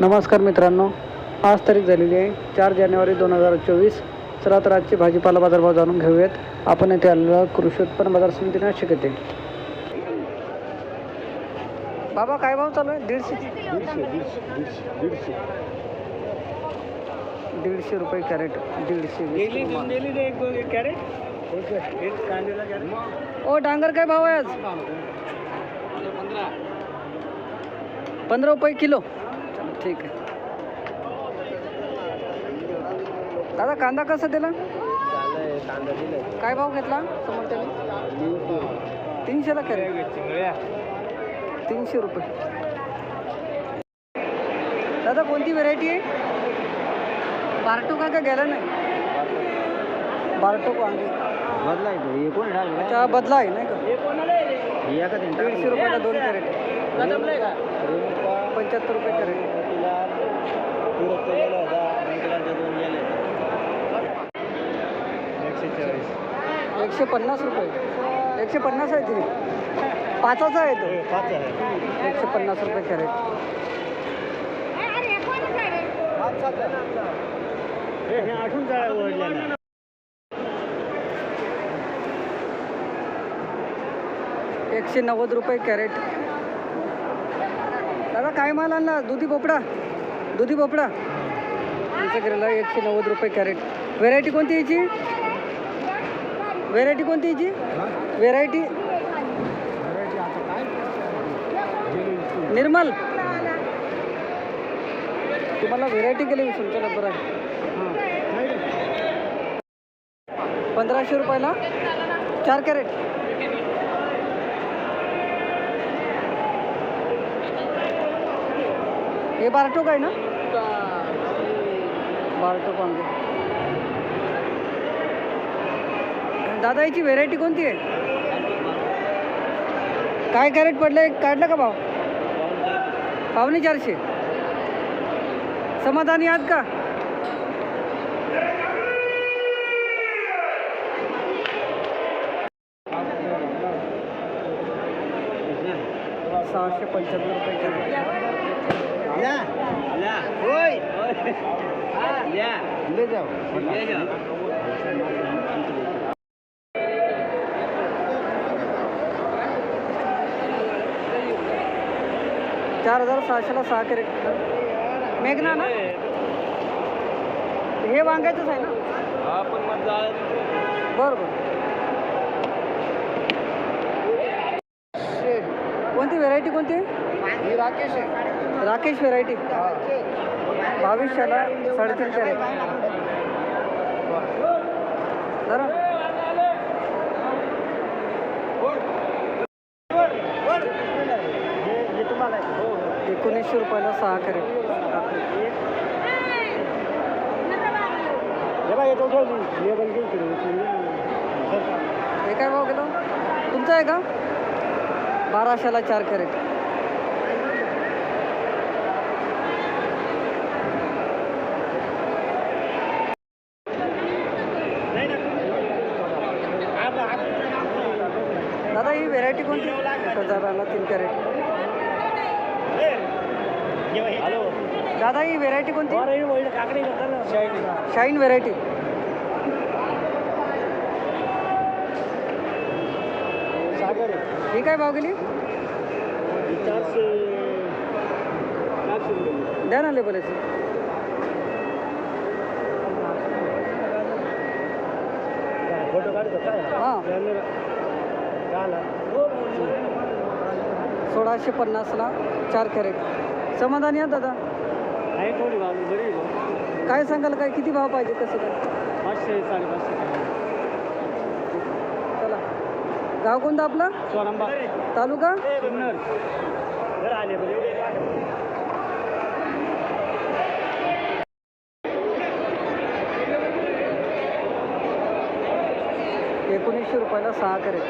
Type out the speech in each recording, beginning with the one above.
नमस्कार मित्रांनो आज तारीख झालेली आहे चार जानेवारी दोन हजार चोवीस. चला तर आजचे भाजीपाला बाजारभाव जाणून घेऊयात. आपण येथे आलेलो कृषी उत्पन्न बाजार समिती नाशिक येथे. बाबा काय भाव चालू आहे? दीडशे? दीडशे रुपये कॅरेट दीडशे रुपये. ओ डांगर काय भाव आहे आज? पंधरा रुपये किलो. ठीक आहे. दादा कांदा कसा दिला? काय भाव घेतला समोर त्याने तीनशेला कॅरेट तीनशे रुपये. दादा कोणती व्हेरायटी आहे? बारटो का गेला नाही? बारटो वांगे. अच्छा हा बदला आहे नाही का? दीडशे रुपयाला दोन कॅरेट. पंच्याहत्तर रुपये कॅरेट एकशे पन्नास रुपये. एकशे पन्नास आहे तिथे. पाचाचा आहे तो. एकशे पन्नास रुपये कॅरेट एकशे नव्वद रुपये कॅरेट. दादा काय माल आणला? दुधी भोपळा. दुधी भोपळा. आमच्याकडे एकशे नव्वद रुपये कॅरेट. व्हेरायटी कोणती याची व्हेरायटी कोणती याची व्हेरायटी निर्मल. तुम्हाला व्हेरायटी केली मी तुमच्या बरं आहे पंधराशे रुपयाला चार कॅरेट. हे बारटोक आहे ना? बारटोक वांगे दादा याची व्हेरायटी कोणती आहे? काय कॅरेट पडलं काढलं का भाव? पावणे चारशे. समाधानी आहात का? सहाशे पंच्याहत्तर रुपये कॅरेट ले. जाओ चार हजार सहाशेला सहा कॅरेट. मेघना ना? हे. वांगायचंच आहे ना? बरं बरं कोणती व्हेरायटी कोणती? राकेश राकेश व्हेरायटी. भविष्याला साडेतीन कॅरेट. जरा एकोणीसशे रुपयाला सहा कॅरेट. हे काय भाव गेलो? तुमचं आहे का? बाराशेला चार कॅरेट. दादा ही व्हेरायटी कोणती? हजाराला तीन कॅरेट दादा ही व्हेरायटी कोणती? शाईन व्हेरायटी ही काय भाव गेली? द्या ना लेबल हां सोळाशे पन्नासला चार कॅरेट. समाधानी आहे दादा. काय सांगाल काय किती भाव पाहिजे कसं काय? पाचशे साडेपाचशे चला. गाव कोणतं आपलं? तालुका जुन्नर जर आले एकोणीसशे रुपयाला सहा कॅरेट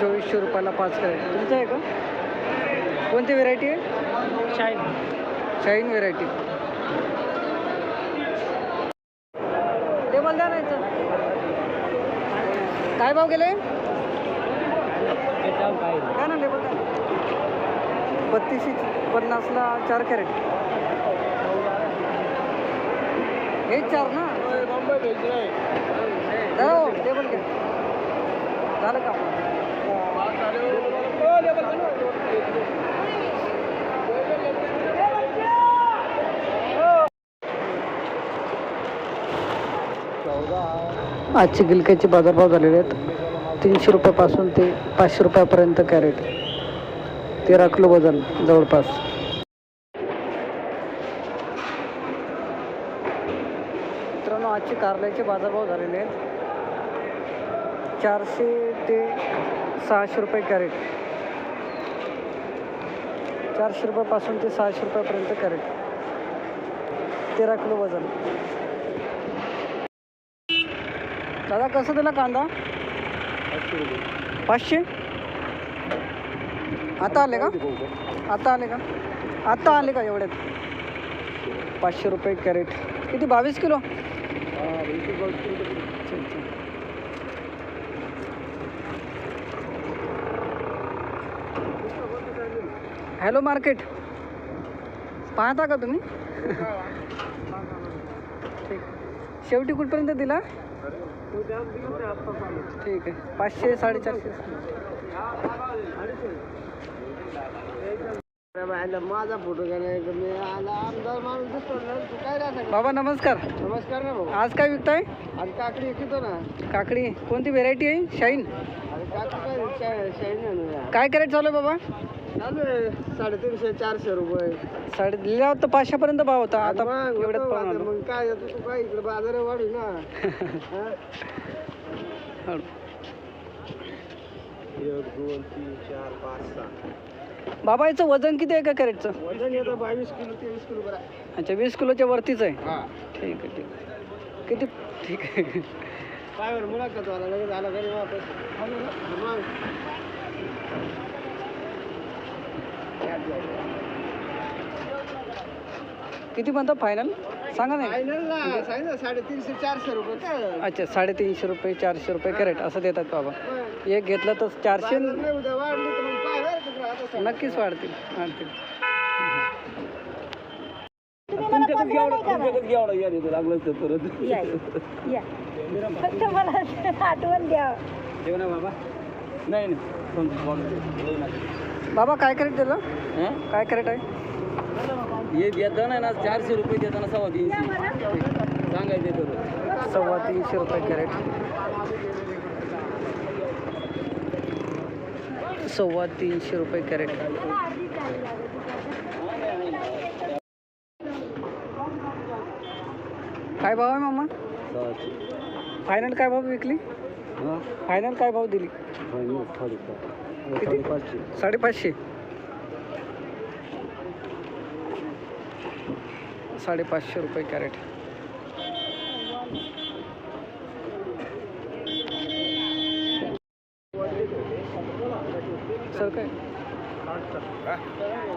चोवीसशे रुपयाला पाच कॅरेट तुमचं आहे का? कोणती व्हेरायटी आहे? शाईन शाईन व्हेरायटी द्या ना इथं. काय भाव गेले? काय ना टेबल द्या बत्तीसशे पन्नासला चार कॅरेट. हेच चार ना? धरा हो, घ्या. झालं का आजचे गिलक्याचे बाजारभाव झालेले आहेत. तीनशे रुपयापासून ते पाचशे रुपयापर्यंत कॅरेट. तेरा किलो वजन जवळपास. मित्रांनो आजचे कारल्याचे बाजारभाव झालेले आहेत. चारशे ते सहाशे रुपये कॅरेट. चारशे रुपयापासून ते सहाशे रुपयापर्यंत कॅरेट. तेरा किलो वजन. दादा कसं दिला कांदा? पाचशे? आता आले का? आता आले का? आता आले का एवढ्यात? पाचशे रुपये कॅरेट. किती बावीस किलो? Hello market. पाहता का तुम्ही? ठीक. शेवटी कुठपर्यंत दिला? ठीक आहे. पाचशे साडेचारशे. माझा फोटो राहता बाबा नमस्कार. नमस्कार ना भाऊ. आज काय विकताय? आणि काकडी विकतो ना. काकडी. कोणती व्हेरायटी आहे? शाईन. काय कॅरेट चालू आहे बाबा? चालू आहे साडेतीनशे चारशे रुपये. साडे दिल्या होतं पाचशेपर्यंत भाव होता. आता मग एवढ्यात होतो पाहून आता आलो. मग काय आता तू काय इकडे बाजार वाढू ना. हा? हळू. एक दोन तीन चार पाच सहा. बाबा याचं वजन किती आहे का कॅरेटचं? वजन येतं बावीस किलो तेवीस किलो बरं अच्छा वीस किलोच्या वरतीच आहे? हा. ठीक आहे ठीक आहे. किती? ठीक आहे. पायवर मुलाखत वाला लगेच आला घरी वापस. मग. किती म्हणता फायनल सांगा ना. साडेतीनशे चारशे रुपये काय अच्छा साडेतीनशे रुपये चारशे रुपये कॅरेट असं देतात बाबा. एक घेतलं तर चारशे बाजार नाही उद्या वाढली तर मग काय बरं तिकडं आता सांग. नक्कीच वाढतील वाढतील. लागलं तर परत. फक्त मला आठवण द्या. जेवण बाबा? नाही नाही. बाबा काय कॅरेट दिलं काय कॅरेट आहे? हे देताना ना चारशे रुपये देताना सव्वा तीनशे. सांगायचे तर सव्वा तीनशे रुपये कॅरेट. सव्वा तीनशे रुपये कॅरेट. काय भाव आहे मामा? फायनल काय भाव विकली? फायनल काय भाव दिली? साडेपाचशे. साडेपाचशे. साडेपाचशे रुपये कॅरेट. सर काय?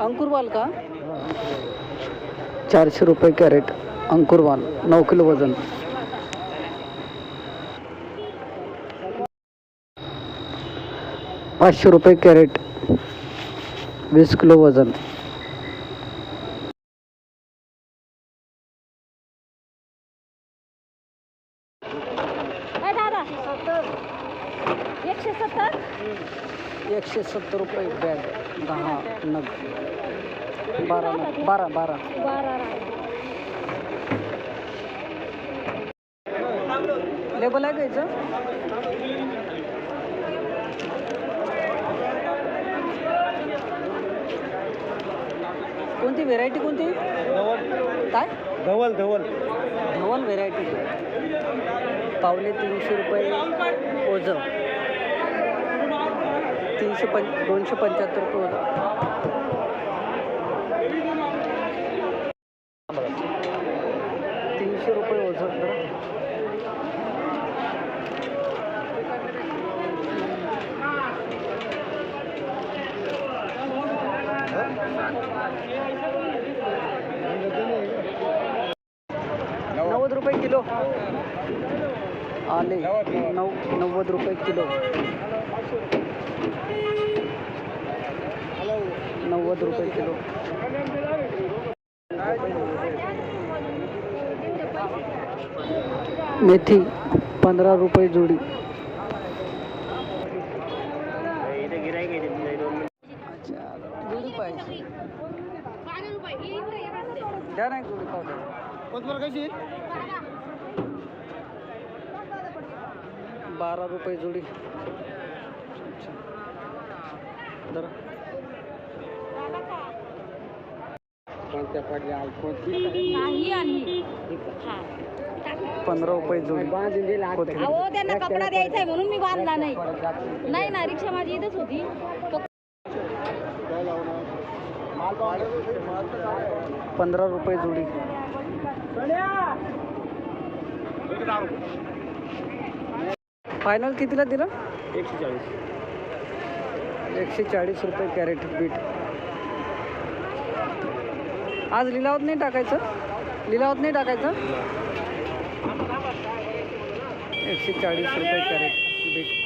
अंकुरवाल का? चारशे रुपये कॅरेट अंकुरवाल नऊ किलो वजन. पाचशे रुपये कॅरेट वीस किलो वजन. एकशे सत्तर? रुपये बॅग दहा नग. बारा नग बारा. बारा बारा. लेबल आहे का याचं कोणती व्हेरायटी कोणती? काय? धवल धवल. धवन व्हेरायटी पावले तीनशे रुपये. ओझं. तीनशे पं दोनशे पंच्याहत्तर रुपये ओझं तीनशे रुपये ओझं बरं नव्वद रुपये किलो. आले नऊ नव्वद रुपये किलो. नव्वद रुपये किलो. मेथी पंधरा रुपये जोडी. द्या नाही बारा रुपये जोडी. पंधरा रुपये जोडी. अहो त्यांना कपडा द्यायचा आहे म्हणून मी बांधला नाही. नाही ना रिक्षा माझी इथंच होती. पंधरा रुपये जोडी. फायनल कितीला दिलं? एकशे चाळीस एकशे चाळीस रुपये कॅरेट बीट. आज लिलावत नाही टाकायचं? लिलावत नाही टाकायचं? एकशे चाळीस रुपये कॅरेट बीट.